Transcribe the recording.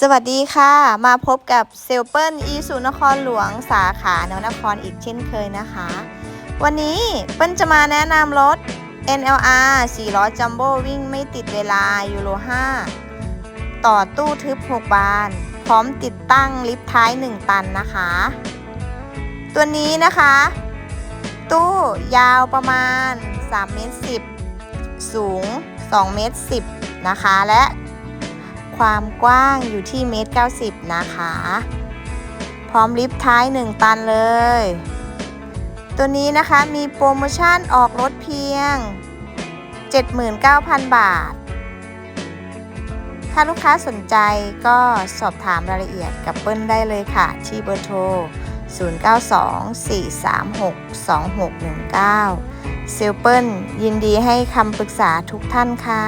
สวัสดีค่ะ มาพบกับเซลเปิลอีสุนครหลวงสาขานวนครอีกเช่นเคยนะคะ วันนี้เปิ้ลจะมาแนะนำรถ NLR 4ล้อจัมโบ้วิ่งไม่ติดเวลายูโร 5 ต่อตู้ทึบ 6 บาน พร้อมติดตั้งลิฟท้าย 1 ตันนะคะ ตัวนี้นะคะ ตู้ยาวประมาณ3เมตร10 สูง2เมตร10 นะคะ และ ความกว้างอยู่ที่เมตร90นะคะ พร้อมลิฟต์ท้าย 1 ตันเลย ตัวนี้นะคะมีโปรโมชั่นออกรถเพียง 79,000 บาท ถ้าลูกค้าสนใจก็สอบถามรายละเอียดกับเปิ้ลได้เลยค่ะ ที่เบอร์โทร 0924362619 เซลเปิลยินดีให้คำปรึกษาทุกท่านค่ะ